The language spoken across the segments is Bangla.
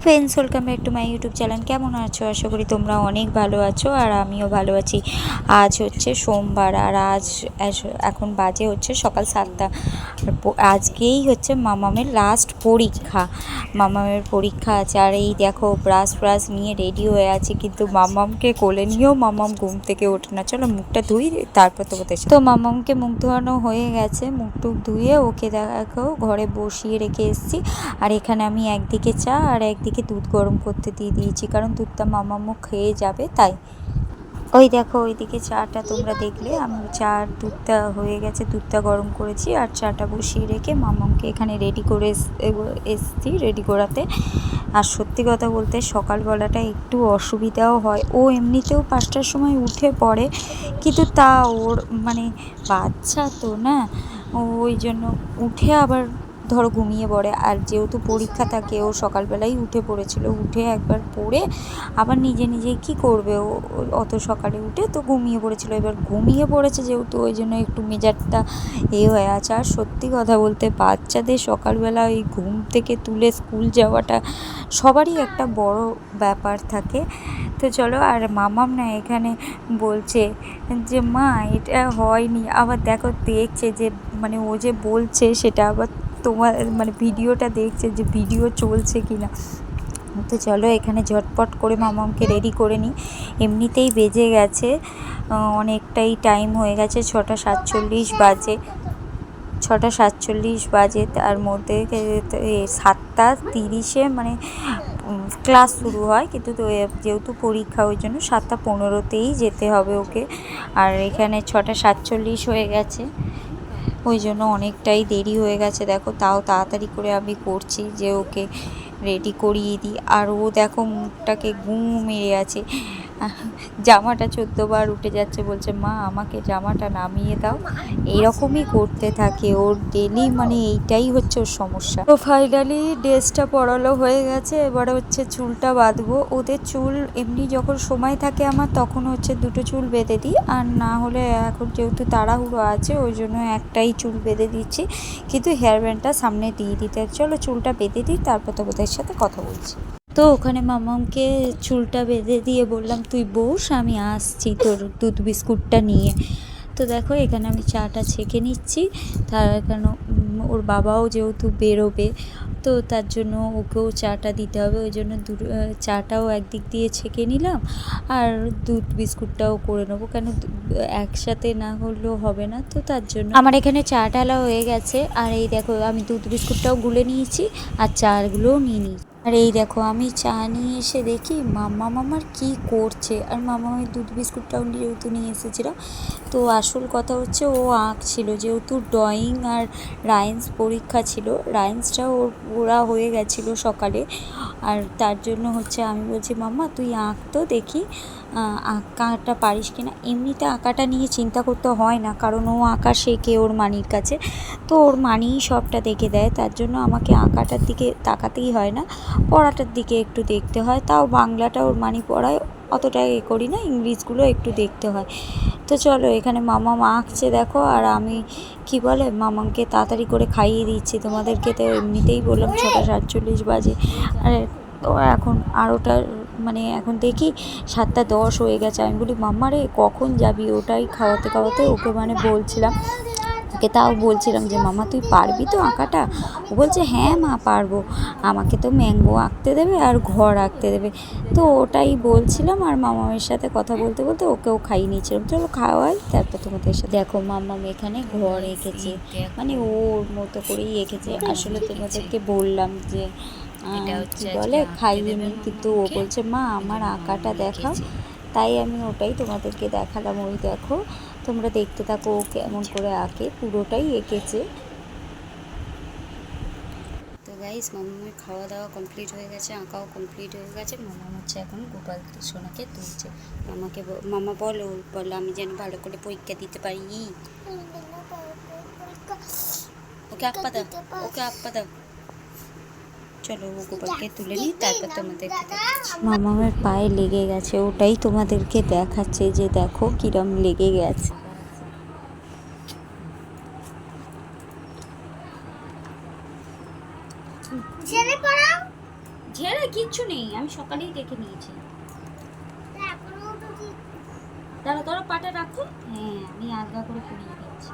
Friends welcome back to my YouTube channel কেমন আছো? আশা করি তোমরা অনেক ভালো আছো আর আমিও ভালো আছি। আজ হচ্ছে সোমবার আর আজ এখন বাজে হচ্ছে সকাল সাতটা। আজকেই হচ্ছে মামামের লাস্ট পরীক্ষা। মামামের পরীক্ষা আছে। আর এই দেখো ব্রাশ ব্রাশ নিয়ে রেডি হয়ে আছে। কিন্তু মামামকে কোলে নিয়েও মামাম ঘুম থেকে ওঠে না। চলো মুখটা ধুই, তারপর তো সাথে- তো মামামকে মুখ ধোয়ানো হয়ে গেছে। মুখ টুক ধুয়ে ওকে দেখো, ঘরে বসিয়ে রেখে এসেছি। আর এখানে আমি একদিকে চা আর একদিকে দুধ গরম করতে দিয়ে দিয়েছি, কারণ দুধটা মামামও খেয়ে যাবে, তাই। ওই দেখো, ওইদিকে চাটা তোমরা দেখলে, আমি চা দুধটা হয়ে গেছে, দুধটা গরম করেছি, আর চাটা বসিয়ে রেখে মামামকে এখানে রেডি করে এসছি রেডি করাতে। আর সত্যি কথা বলতে, সকালবেলাটা একটু অসুবিধাও হয়। ও এমনিতেও পাঁচটার সময় উঠে পড়ে, কিন্তু তা ওর মানে বাচ্চা তো না ওই জন্য উঠে আবার ধরো ঘুমিয়ে পড়ে। আর যেহেতু পরীক্ষা থাকে, ও সকালবেলাই উঠে পড়েছিল। উঠে একবার পড়ে আবার নিজে নিজে কি করবে? ও অত সকালে উঠে তো ঘুমিয়ে পড়েছিল। এবার ঘুমিয়ে পড়েছে যেহেতু, ওই জন্য একটু মেজাজটা এ হয়ে আছে। আর সত্যি কথা বলতে, বাচ্চাদের সকালবেলা ওই ঘুম থেকে তুলে স্কুল যাওয়াটা সবারই একটা বড় ব্যাপার থাকে। তো চলো, আর মামাম না এখানে বলছে যে, মা, এটা হয়নি। আবার দেখো, দেখছে যে মানে ও যে বলছে সেটা আবার তোমার মানে ভিডিওটা দেখছে যে ভিডিও চলছে কি না তো চলো এখানে ঝটপট করে মামামকে রেডি করে নিই। এমনিতেই বেজে গেছে অনেকটাই টাইম হয়ে গেছে, ছটা সাতচল্লিশ বাজে। ছটা সাতচল্লিশ বাজে, তার মধ্যে সাতটা তিরিশে মানে ক্লাস শুরু হয়। কিন্তু যেহেতু পরীক্ষা, ওই জন্য সাতটা পনেরোতেই যেতে হবে ওকে। আর এখানে ছটা সাতচল্লিশ হয়ে গেছে। ওই জন্য অনেকটাই দেরি হয়ে গেছে। দেখো, তাও তাড়াতাড়ি করে আমি করছি যে ওকে রেডি করিয়ে দিই। আর ও দেখো মুখটাকে ঘুম মেরে আছে। জামাটা চোদ্দবার উঠে যাচ্ছে, বলছে, মা, আমাকে জামাটা নামিয়ে দাও। এরকমই করতে থাকে ওর ডেলি মানে এইটাই হচ্ছে ওর সমস্যা। তো ফাইনালি ড্রেসটা পরালো হয়ে গেছে, এবারে হচ্ছে চুলটা বাঁধবো। ওদের চুল এমনি যখন সময় থাকে আমার, তখন হচ্ছে দুটো চুল বেঁধে দিই। আর না হলে এখন যেহেতু তাড়াহুড়ো আছে, ওই জন্য একটাই চুল বেঁধে দিচ্ছি। কিন্তু হেয়ার ব্যান্ডটা সামনে দিয়ে দিতে। চলো চুলটা বেঁধে দিই, তারপর তোমাদের সাথে কথা বলছি। তো ওখানে মামামকে চুলটা বেঁধে দিয়ে বললাম, তুই বস, আমি আসছি তোর দুধ বিস্কুটটা নিয়ে। তো দেখো, এখানে আমি চাটা ছেঁকে নিচ্ছি। তার কেন ওর বাবাও যেহেতু বেরোবে, তো তার জন্য ওকেও চাটা দিতে হবে। ওই জন্য চাটাও একদিক দিয়ে ছেঁকে নিলাম আর দুধ বিস্কুটটাও করে নেব। কেন একসাথে না হলেও হবে না, তো তার জন্য আমার এখানে চা ডালা হয়ে গেছে। আর এই দেখো, আমি দুধ বিস্কুটটাও গুলে নিয়েছি আর চাগুলোও নিয়ে নিয়েছি। আর এই দেখো, আমি চা নিয়ে এসে দেখি মামা মামার কি করছে? আর মামা ওই দুধ বিস্কুটটাও যেহেতু নিয়ে এসেছিল, তো আসল কথা হচ্ছে ও আঁকছিল, যেহেতু ড্রয়িং আর রায়েন্স পরীক্ষা ছিল রায়েন্সটা ওর ওরা হয়ে গেছিল সকালে। আর তার জন্য হচ্ছে আমি বলছি, মাম্মা, তুই আঁক তো দেখি। আঁকাটা পারিস কি না? এমনিতে আঁকাটা নিয়ে চিন্তা করতে হয় না, কারণ ও আঁকা শেখে ওর মানির কাছে। তো ওর মানিই সবটা দেখে দেয়, তার জন্য আমাকে আঁকাটার দিকে তাকাতেই হয় না, পড়াটার দিকে একটু দেখতে হয়। তাও বাংলাটা ওর মানি পড়ায় অতটা এ করি না, ইংলিশগুলো একটু দেখতে হয়। তো চলো, এখানে মামাম আঁকছে দেখো, আর আমি, কি বলে মামামকে তাড়াতাড়ি করে খাইয়ে দিচ্ছি তোমাদেরকে। তো এমনিতেই বললাম ছটা সাতচল্লিশ বাজে। আর ও এখন আরোটা মানে এখন দেখি সাতটা দশ হয়ে গেছে। আমি বলি মাম্মা রে কখন যাবি? ওটাই খাওয়াতে খাওয়াতে ওকে মানে বলছিলাম। ওকে তাও বলছিলাম যে মামা তুই পারবি তো আঁকাটা? ও বলছে হ্যাঁ মা পারব। আমাকে তো ম্যাঙ্গো আঁকতে দেবে আর ঘর আঁকতে দেবে। তো ওটাই বলছিলাম আর মামামের সাথে কথা বলতে বলতে ওকেও খাইয়ে নিয়েছিলাম। চলো খাওয়াই তারপর তোমাদের সাথে। দেখো মামাম এখানে ঘর এঁকেছে। মানে ওর মতো করেই এঁকেছে। আসলে তোমাদেরকে বললাম যে কি বলে খাইয়ে নি কিন্তু ও বলছে মা আমার আঁকাটা দেখাও। তাই আমি ওটাই তোমাদেরকে দেখালাম ওই দেখো। তোমরা দেখতে থাকো ও কেমন করে আঁকে পুরোটাই এঁকেছে। তো গাইস মামামের খাওয়া দাওয়া কমপ্লিট হয়ে গেছে আঁকাও কমপ্লিট হয়ে গেছে। মামা হচ্ছে এখন গোপাল সোনাকে তুলছে। মামাকে মামা বলো বলো আমি যেন ভালো করে পরীক্ষা দিতে পারি। ওকে আপা দাও ওকে আপা দাও চলো ও গোপালকে তুলে নিই তারপর তোমাদেরকে দেখাচ্ছি। মামামের পায়ে লেগে গেছে ওটাই তোমাদেরকে দেখাচ্ছে যে দেখো কিরম লেগে গেছে। পড়াও ঝেড়ে কিচ্ছু নেই আমি সকালেই দেখে নিয়েছি। দাঁড়া দাঁড়া পাটা রাখো। হ্যাঁ আমি আলগা করে পুড়িয়ে দিচ্ছি।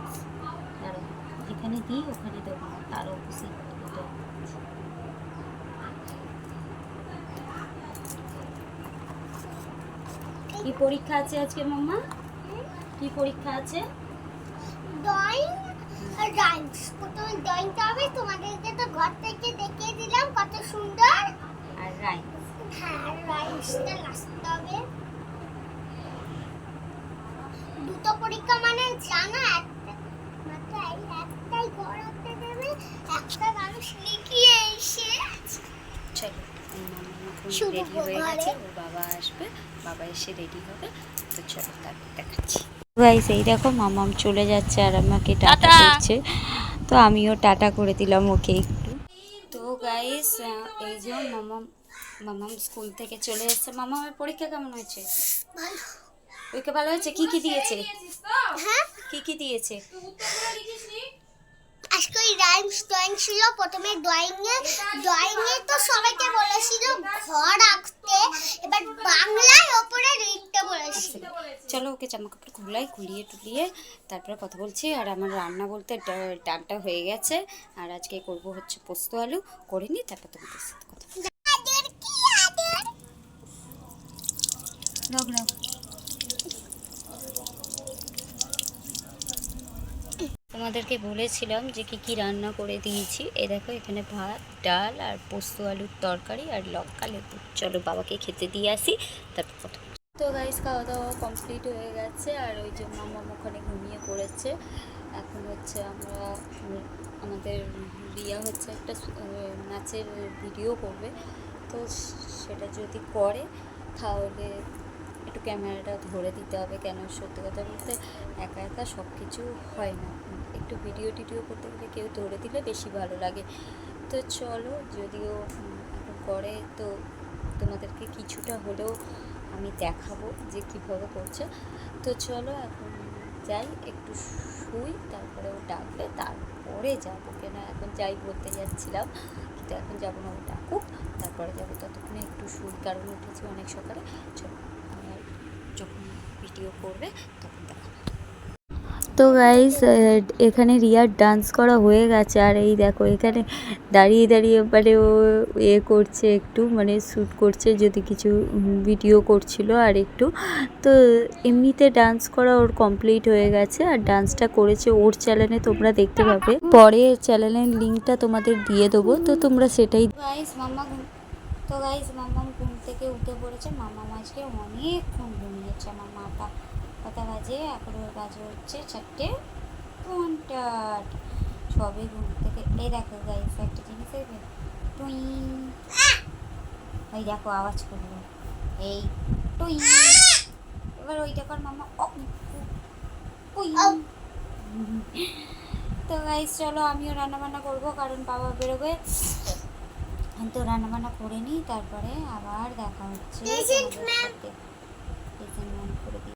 দাঁড়া যেখানে দিই ওখানে দেবো তার অপোজিট কি পরীক্ষা আছে আজকে মাম্মা? কি পরীক্ষা আছে? ড্রয়িং আর রাইমস প্রথমে ড্রয়িংটা হবে তোমাদেরকে তো ঘর থেকে দেখিয়ে দিলাম কত সুন্দর। আর রাইম হ্যাঁ রাইমসটা লাস্টে হবে। দুটো পরীক্ষা মানে জানা একটা মাত্র একটাই করাতে দেবে একটা মানুষ লিখিয়ে এসে চলো এই মাম্মা এখন শুভ রেডি হয়ে গেছে ওর বাবা আসবে বাবা এসে রেডি হবে তো চলো তারপর দেখাচ্ছি। গাইস এই দেখো মামাম চলে যাচ্ছে আর আমাকে টাটা করছে। তো আমিও টাটা করে দিলাম ওকে একটু। তো গাইস এই যে মামাম মামাম স্কুল থেকে চলে এসেছে। মামামের পরীক্ষা কেমন হয়েছে? ভালো। পরীক্ষা ভালো হয়েছে? কি কি দিয়েছে? হ্যাঁ? কি কি দিয়েছে? আজকে ওই রাইমস ড্রয়িং ছিল প্রথমে ড্রয়িং এ ড্রয়িং এ তো সবাইকে বলেছিল ঘর আঁকতে এবার বাংলায় ওপরে লিখতে বলেছিল। চলো ওকে জামা কাপড় খুলাই খুলিয়ে টুলিয়ে তারপরে কথা বলছি আর আমার রান্না বলতে ডালটা হয়ে গেছে আর আজকে করব হচ্ছে পোস্ত আলু করে নিই তারপর তোমাদের সাথে কথা রাখ রাখ তোমাদেরকে বলেছিলাম যে কি কি রান্না করে দিয়েছি। এ দেখো, এখানে ভাত, ডাল আর পোস্ত আলুর তরকারি আর লঙ্কা লেবু। চলো বাবাকে খেতে দিয়ে আসি, তারপর কথা তো গাইস খাওয়া দাওয়া কমপ্লিট হয়ে গেছে আর ওই যে মামা ওখানে ঘুমিয়ে পড়েছে। এখন হচ্ছে আমরা, আমাদের রিয়া হচ্ছে একটা নাচের ভিডিও করবে। তো সেটা যদি করে, তাহলে একটু ক্যামেরাটা ধরে দিতে হবে কেন? সত্যি কথা বলতে একা একা সব কিছু হয় না। একটু ভিডিও টিডিও করতে গেলে কেউ ধরে দিলে বেশি ভালো লাগে। তো চলো, যদিও এখন করে, তো তোমাদেরকে কিছুটা হলেও আমি দেখাবো যে কীভাবে করছে। তো চলো, এখন যাই, একটু শুই, তারপরে ও ডাকবে, তারপরে যাব। কেন এখন যাই বলতে যাচ্ছিলাম, কিন্তু এখন যাব না, ও ডাকুক, তারপরে যাব। ততক্ষণে একটু শুই, কারণ উঠেছি অনেক সকালে। চলো যখন ভিডিও করবে, তখন দেখাবো। তো গাইস এখানে রিয়ার ডান্স করা হয়ে গেছে। আর এই দেখো, এখানে দাঁড়িয়ে দাঁড়িয়ে মানে ও এ করছে একটু মানে শ্যুট করছে যদি কিছু ভিডিও করছিল আর একটু। তো এমনিতে ডান্স করা ওর কমপ্লিট হয়ে গেছে আর ডান্সটা করেছে ওর চ্যানেলে তোমরা দেখতে পাবে। পরে চ্যানেলের লিঙ্কটা তোমাদের দিয়ে দেবো, তো তোমরা সেটাই তো গাইস মাম্মা ঘুম থেকে উঠে পড়েছে। মাম্মা আজকে অনেকক্ষণ ঘুমিয়েছে, আমার কটা বাজে এখন ওর বাজে হচ্ছে চারটে পঞ্চাশ সবে ঘুম থেকে এই দেখো গাইস একটা জিনিস দেখবে? টুই। ওই দেখো আওয়াজ করল। এই টুই। এবার ওইটা কর মামা। তো গাইস চলো আমিও রান্না বান্না করব কারণ বাবা বেরোবে। আমি তো রান্না বান্না করে নিই তারপরে আবার দেখা হচ্ছে করে দিই।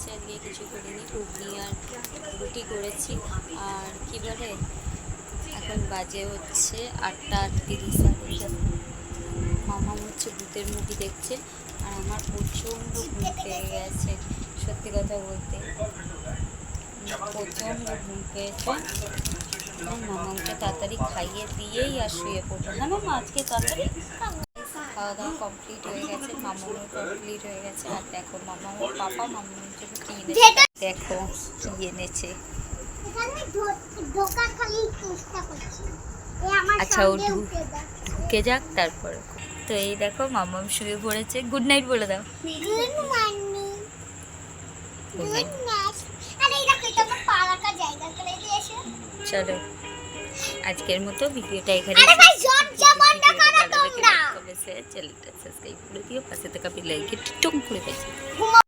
কমপ্লিট আজকে কিছু করিনি, ঘুগনি আর রুটি করেছি। আর কি বলে, এখন বাজে হচ্ছে আটটা আটত্রিশ মামা হচ্ছে ভূতের মুভি দেখছে, আর আমার প্রচণ্ড ঘুম পেয়ে গেছে, সত্যি কথা বলতে। প্রচণ্ড ঘুম পেয়েছে। মামাকে তাড়াতাড়ি খাইয়ে দিয়েই আর শুয়ে পড়ব। হ্যাঁ মামা, আজকে তাড়াতাড়ি। খাওয়া দাওয়া কমপ্লিট হয়ে গেছে মামারও কমপ্লিট হয়ে গেছে। আর দেখো মামার পাপা মামার জন্য কি এনেছে? দেখো কি এনেছে। আচ্ছা, ও ঢুকে যাক। তারপরে তো এই দেখো মামাম শুয়ে পড়েছে। গুড নাইট বলে দাও। গুড মর্নিং চলো আজকের মতো ভিডিওটা এখানে আরে ভাই জর্জা বন্ধ করো তোমরা চ্যানেলটা সাবস্ক্রাইব করে দিও পাশে থাকা বেল আইকন টং করে বাজিয়ে ঘুমো